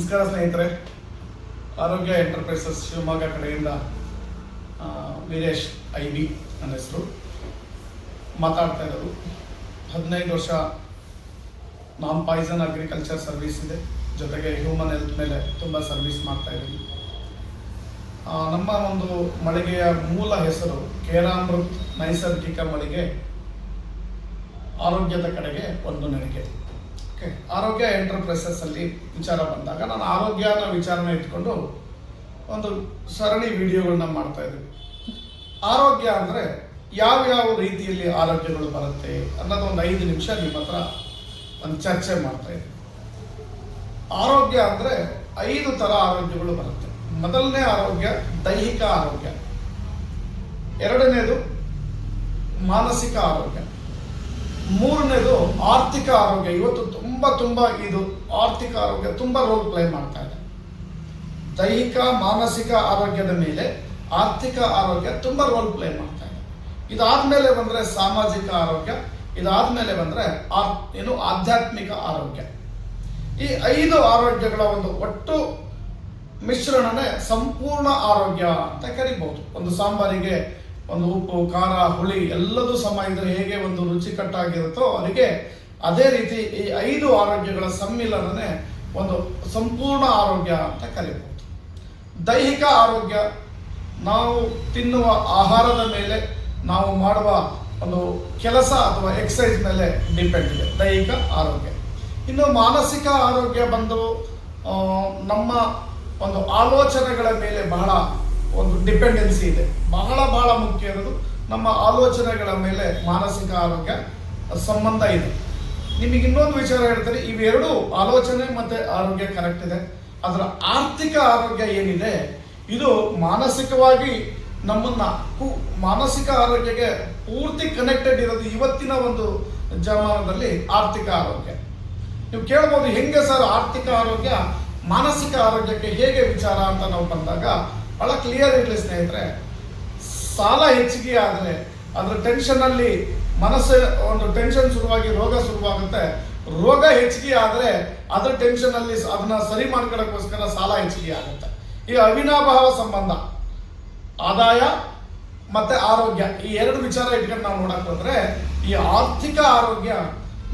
ನಮಸ್ಕಾರ ಸ್ನೇಹಿತರೆ. ಆರೋಗ್ಯ ಎಂಟರ್ಪ್ರೈಸಸ್ ಶಿವಮೊಗ್ಗ ಕಡೆಯಿಂದ ವೀರೇಶ್ ಐ ಬಿ ನನ್ನ ಹೆಸರು. ಮಾತಾಡ್ತಾ ಇರೋದು. ಹದಿನೈದು ವರ್ಷ ನಾನ್ ಪಾಯ್ಸನ್ ಅಗ್ರಿಕಲ್ಚರ್ ಸರ್ವಿಸ್ ಇದೆ. ಜೊತೆಗೆ ಹ್ಯೂಮನ್ ಹೆಲ್ತ್ ಮೇಲೆ ತುಂಬ ಸರ್ವಿಸ್ ಮಾಡ್ತಾ ಇದ್ದೀನಿ. ನಮ್ಮ ಒಂದು ಮಳಿಗೆಯ ಮೂಲ ಹೆಸರು ಕೇರಾಮೃತ್ ನೈಸರ್ಗಿಕ ಮಳಿಗೆ ಆರೋಗ್ಯದ ಕಡೆಗೆ ಒಂದು ನಡಿಗೆ. ಆರೋಗ್ಯ ಎಂಟರ್ಪ್ರೈಸಸ್ ಅಲ್ಲಿ ವಿಚಾರ ಬಂದಾಗ ನಾನು ಆರೋಗ್ಯನ ವಿಚಾರನ ಇಟ್ಕೊಂಡು ಒಂದು ಸರಣಿ ವಿಡಿಯೋಗಳನ್ನ ಮಾಡ್ತಾ ಇದ್ದೀವಿ ಆರೋಗ್ಯ ಅಂದರೆ ಯಾವ್ಯಾವ ರೀತಿಯಲ್ಲಿ ಆರೋಗ್ಯಗಳು ಬರುತ್ತೆ ಅನ್ನೋದು ಒಂದು ಐದು ನಿಮಿಷ ನಿಮ್ಮ ಹತ್ರ ಒಂದು ಚರ್ಚೆ ಮಾಡ್ತಾ ಇದ್ದೀವಿ ಆರೋಗ್ಯ ಅಂದರೆ ಐದು ಥರ ಆರೋಗ್ಯಗಳು ಬರುತ್ತೆ. ಮೊದಲನೇ ಆರೋಗ್ಯ ದೈಹಿಕ ಆರೋಗ್ಯ. ಎರಡನೇದು ಮಾನಸಿಕ ಆರೋಗ್ಯ. ಮೂರನೇದು ಆರ್ಥಿಕ ಆರೋಗ್ಯ. ಇವತ್ತು ತುಂಬ ತುಂಬ ಇದು ಆರ್ಥಿಕ ಆರೋಗ್ಯ ತುಂಬ ರೋಲ್ ಪ್ಲೇ ಮಾಡ್ತಾ ಇದೆ. ದೈಹಿಕ, ಮಾನಸಿಕ ಆರೋಗ್ಯದ ಮೇಲೆ ಆರ್ಥಿಕ ಆರೋಗ್ಯ ತುಂಬ ರೋಲ್ ಪ್ಲೇ ಮಾಡ್ತಾ ಇದೆ. ಇದಾದ್ಮೇಲೆ ಬಂದ್ರೆ ಸಾಮಾಜಿಕ ಆರೋಗ್ಯ, ಇದಾದ್ಮೇಲೆ ಬಂದ್ರೆ ಆರ್, ಏನು ಆಧ್ಯಾತ್ಮಿಕ ಆರೋಗ್ಯ. ಈ ಐದು ಆರೋಗ್ಯಗಳ ಒಂದು ಒಟ್ಟು ಮಿಶ್ರಣನೇ ಸಂಪೂರ್ಣ ಆರೋಗ್ಯ ಅಂತ ಕರಿಬಹುದು ಒಂದು ಸಾಂಬಾರಿಗೆ ಒಂದು ಉಪ್ಪು, ಖಾರ, ಹುಳಿ ಎಲ್ಲದೂ ಸಮ ಇದ್ರೆ ಹೇಗೆ ಒಂದು ರುಚಿಕಟ್ಟಾಗಿರುತ್ತೋ ಅದಕ್ಕೆ ಅದೇ ರೀತಿ ಈ ಐದು ಆರೋಗ್ಯಗಳ ಸಮ್ಮಿಲನನೇ ಒಂದು ಸಂಪೂರ್ಣ ಆರೋಗ್ಯ ಅಂತ ಕರೆಯಬಹುದು ದೈಹಿಕ ಆರೋಗ್ಯ, ನಾವು ತಿನ್ನುವ ಆಹಾರದ ಮೇಲೆ, ನಾವು ಮಾಡುವ ಒಂದು ಕೆಲಸ ಅಥವಾ ಎಕ್ಸಸೈಸ್ ಮೇಲೆ ಡಿಪೆಂಡ್ ಇದೆ. ದೈಹಿಕ ಆರೋಗ್ಯ. ಇನ್ನು ಮಾನಸಿಕ ಆರೋಗ್ಯ ಬಂದು ನಮ್ಮ ಒಂದು ಆಲೋಚನೆಗಳ ಮೇಲೆ ಬಹಳ ಒಂದು ಡಿಪೆಂಡೆನ್ಸಿ ಇದೆ. ಬಹಳ ಬಹಳ ಮುಖ್ಯ ಇರೋದು ನಮ್ಮ ಆಲೋಚನೆಗಳ ಮೇಲೆ ಮಾನಸಿಕ ಆರೋಗ್ಯ ಸಂಬಂಧ ಇದೆ. ನಿಮಗೆ ಇನ್ನೊಂದು ವಿಚಾರ ಹೇಳ್ತಾರೆ ಇವೆರಡು ಆಲೋಚನೆ ಮತ್ತೆ ಆರೋಗ್ಯ ಕರೆಕ್ಟ್ ಇದೆ. ಅದರ ಆರ್ಥಿಕ ಆರೋಗ್ಯ ಏನಿದೆ, ಇದು ಮಾನಸಿಕವಾಗಿ ನಮ್ಮನ್ನ ಮಾನಸಿಕ ಆರೋಗ್ಯಕ್ಕೆ ಪೂರ್ತಿ ಕನೆಕ್ಟೆಡ್ ಇರೋದು ಇವತ್ತಿನ ಒಂದು ಜಮಾನದಲ್ಲಿ ಆರ್ಥಿಕ ಆರೋಗ್ಯ. ನೀವು ಕೇಳ್ಬೋದು ಹೆಂಗೆ ಸರ್ ಆರ್ಥಿಕ ಆರೋಗ್ಯ, ಮಾನಸಿಕ ಆರೋಗ್ಯಕ್ಕೆ ಹೇಗೆ ವಿಚಾರ ಅಂತ ನಾವು ಬಂದಾಗ ಬಹಳ ಕ್ಲಿಯರ್ ಇರಲಿ ಸ್ನೇಹಿತರೆ. ಸಾಲ ಹೆಚ್ಚಿಗೆ ಆದರೆ ಅದರ ಟೆನ್ಷನ್ ಅಲ್ಲಿ ಮನಸ್ಸು, ಒಂದು ಟೆನ್ಷನ್ ಶುರುವಾಗಿ ರೋಗ ಶುರುವಾಗುತ್ತೆ. ರೋಗ ಹೆಚ್ಚಿಗೆ ಆದರೆ ಅದರ ಟೆನ್ಷನ್ ಅಲ್ಲಿ ಸ- ಅದನ್ನ ಸರಿ ಮಾಡ್ಕೊಳ್ಳೋಕ್ಕೋಸ್ಕರ ಸಾಲ ಹೆಚ್ಚಿಗೆ ಆಗುತ್ತೆ. ಈ ಅವಿನಾಭಾವ ಸಂಬಂಧ, ಆದಾಯ ಮತ್ತೆ ಆರೋಗ್ಯ, ಈ ಎರಡು ವಿಚಾರ ಇಟ್ಕೊಂಡು ನಾವು ನೋಡಕ್ ಈ ಆರ್ಥಿಕ ಆರೋಗ್ಯ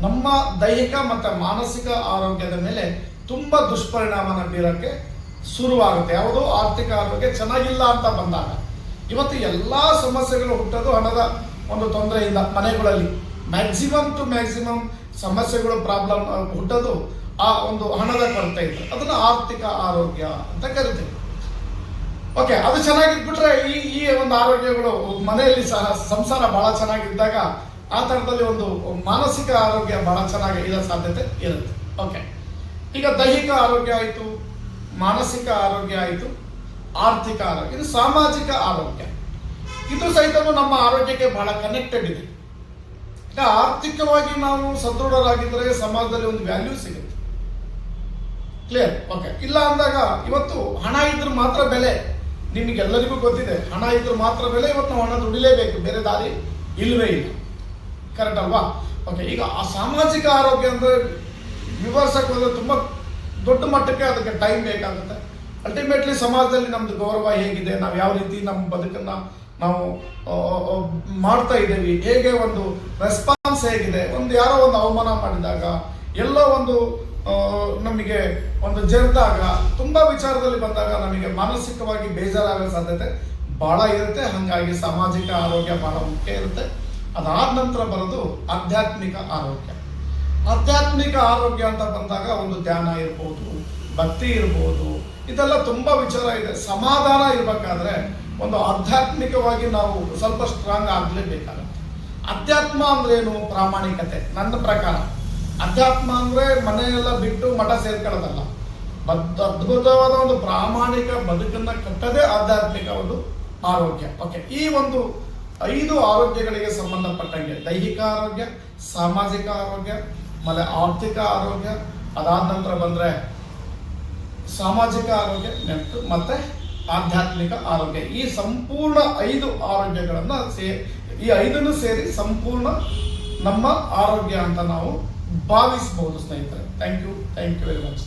ನಮ್ಮ ದೈಹಿಕ ಮತ್ತೆ ಮಾನಸಿಕ ಆರೋಗ್ಯದ ಮೇಲೆ ತುಂಬಾ ದುಷ್ಪರಿಣಾಮನ ಬೀರಕ್ಕೆ ಶುರುವಾಗುತ್ತೆ. ಯಾವುದೋ ಆರ್ಥಿಕ ಆರೋಗ್ಯ ಚೆನ್ನಾಗಿಲ್ಲ ಅಂತ ಬಂದಾಗ ಇವತ್ತು ಎಲ್ಲಾ ಸಮಸ್ಯೆಗಳು ಹುಟ್ಟೋದು ಹಣದ ಒಂದು ತೊಂದರೆಯಿಂದ ಮನೆಗಳಲ್ಲಿ. ಮ್ಯಾಕ್ಸಿಮಮ್ ಟು ಮ್ಯಾಕ್ಸಿಮಮ್ ಸಮಸ್ಯೆಗಳು ಪ್ರಾಬ್ಲಮ್ ಹುಟ್ಟೋದು ಆ ಒಂದು ಹಣದ ಕೊರತೆ ಇದೆ ಅದನ್ನ ಆರ್ಥಿಕ ಆರೋಗ್ಯ ಅಂತ ಕರಿತೀವಿ. ಓಕೆ ಅದು ಚೆನ್ನಾಗಿದ್ಬಿಟ್ರೆ ಈ ಈ ಒಂದು ಆರೋಗ್ಯಗಳು ಮನೆಯಲ್ಲಿ ಸಹ ಸಂಸಾರ ಬಹಳ ಚೆನ್ನಾಗಿದ್ದಾಗ ಆ ಥರದಲ್ಲಿ ಒಂದು ಮಾನಸಿಕ ಆರೋಗ್ಯ ಬಹಳ ಚೆನ್ನಾಗಿ ಇರೋ ಸಾಧ್ಯತೆ ಇರುತ್ತೆ. ಓಕೆ ಈಗ ದೈಹಿಕ ಆರೋಗ್ಯ ಆಯಿತು. ಮಾನಸಿಕ ಆರೋಗ್ಯ ಆಯಿತು, ಆರ್ಥಿಕ ಆರೋಗ್ಯ, ಇದು ಸಾಮಾಜಿಕ ಆರೋಗ್ಯ. ಇದು ಸಹಿತ ನಮ್ಮ ಆರೋಗ್ಯಕ್ಕೆ ಬಹಳ ಕನೆಕ್ಟೆಡ್ ಇದೆ. ಆರ್ಥಿಕವಾಗಿ ನಾವು ಸದೃಢರಾಗಿದ್ದರೆ ಸಮಾಜದಲ್ಲಿ ಒಂದು ವ್ಯಾಲ್ಯೂ ಸಿಗುತ್ತೆ. ಕ್ಲಿಯರ್ ಓಕೆ ಇಲ್ಲ ಅಂದಾಗ ಇವತ್ತು ಹಣ ಇದ್ರೆ ಮಾತ್ರ ಬೆಲೆ. ನಿಮಗೆಲ್ಲರಿಗೂ ಗೊತ್ತಿದೆ, ಹಣ ಇದ್ರೆ ಮಾತ್ರ ಬೆಲೆ, ಇವತ್ತು ನಾವು ಹಣ ದುಡಿಲೇಬೇಕು. ಬೇರೆ ದಾರಿ ಇಲ್ಲವೇ ಇಲ್ಲ. ಕರೆಕ್ಟ್ ಅಲ್ವಾ? ಓಕೆ ಈಗ ಆ ಸಾಮಾಜಿಕ ಆರೋಗ್ಯ ಅಂದ್ರೆ ವಿವರಿಸಕ್ಕೆ ಹೋದ್ರೆ ತುಂಬ ದೊಡ್ಡ ಮಟ್ಟಕ್ಕೆ ಅದಕ್ಕೆ ಟೈಮ್ ಬೇಕಾಗುತ್ತೆ. ಅಲ್ಟಿಮೇಟ್ಲಿ ಸಮಾಜದಲ್ಲಿ ನಮ್ದು ಗೌರವ ಹೇಗಿದೆ, ನಾವು ಯಾವ ರೀತಿ ನಮ್ಮ ಬದುಕನ್ನ ನಾವು ಮಾಡ್ತಾ ಇದ್ದೀವಿ, ಹೇಗೆ ಒಂದು ರೆಸ್ಪಾನ್ಸ್ ಹೇಗಿದೆ, ಒಂದು ಯಾರೋ ಒಂದು ಅವಮಾನ ಮಾಡಿದಾಗ, ಎಲ್ಲ ಒಂದು ನಮಗೆ ಒಂದು ಜರಿದಾಗ, ತುಂಬಾ ವಿಚಾರದಲ್ಲಿ ಬಂದಾಗ ನಮಗೆ ಮಾನಸಿಕವಾಗಿ ಬೇಜಾರಾಗೋ ಸಾಧ್ಯತೆ ಬಹಳ ಇರುತ್ತೆ. ಹಾಗಾಗಿ ಸಾಮಾಜಿಕ ಆರೋಗ್ಯ ಬಹಳ ಮುಖ್ಯ ಇರುತ್ತೆ. ಅದಾದ ನಂತರ ಬರೋದು ಆಧ್ಯಾತ್ಮಿಕ ಆರೋಗ್ಯ. ಆಧ್ಯಾತ್ಮಿಕ ಆರೋಗ್ಯ ಅಂತ ಬಂದಾಗ ಒಂದು ಧ್ಯಾನ ಇರ್ಬೋದು, ಭಕ್ತಿ ಇರ್ಬೋದು, ಇದೆಲ್ಲ ತುಂಬಾ ವಿಚಾರ ಇದೆ. ಸಮಾಧಾನ ಇರಬೇಕಾದ್ರೆ ಒಂದು ಆಧ್ಯಾತ್ಮಿಕವಾಗಿ ನಾವು ಸ್ವಲ್ಪ ಸ್ಟ್ರಾಂಗ್ ಆಗಲೇಬೇಕಾಗುತ್ತೆ. ಅಧ್ಯಾತ್ಮ ಅಂದ್ರೇನು ಪ್ರಾಮಾಣಿಕತೆ. ನನ್ನ ಪ್ರಕಾರ ಅಧ್ಯಾತ್ಮ ಅಂದ್ರೆ ಮನೆಯೆಲ್ಲ ಬಿಟ್ಟು ಮಠ ಸೇರ್ಕೊಳ್ಳೋದಲ್ಲ. ಬದ್ ಅದ್ಭುತವಾದ ಒಂದು ಪ್ರಾಮಾಣಿಕ ಬದುಕನ್ನ ಕಟ್ಟದೇ ಆಧ್ಯಾತ್ಮಿಕ ಒಂದು ಆರೋಗ್ಯ. ಓಕೆ ಈ ಒಂದು ಐದು ಆರೋಗ್ಯಗಳಿಗೆ ಸಂಬಂಧಪಟ್ಟಂಗೆ ದೈಹಿಕ ಆರೋಗ್ಯ, ಸಾಮಾಜಿಕ ಆರೋಗ್ಯ ಆಮೇಲೆ ಆರ್ಥಿಕ ಆರೋಗ್ಯ, ಅದಾದ ನಂತರ ಬಂದ್ರೆ ಸಾಮಾಜಿಕ ಆರೋಗ್ಯ ನೆಟ್ಟು ಮತ್ತೆ ಆಧ್ಯಾತ್ಮಿಕ ಆರೋಗ್ಯ. ಈ ಸಂಪೂರ್ಣ ಐದು ಆರೋಗ್ಯಗಳನ್ನು ಸೇ, ಈ ಐದನ್ನು ಸೇರಿ ಸಂಪೂರ್ಣ ನಮ್ಮ ಆರೋಗ್ಯ ಅಂತ ನಾವು ಭಾವಿಸಬಹುದು ಸ್ನೇಹಿತರೆ. Thank you thank you very much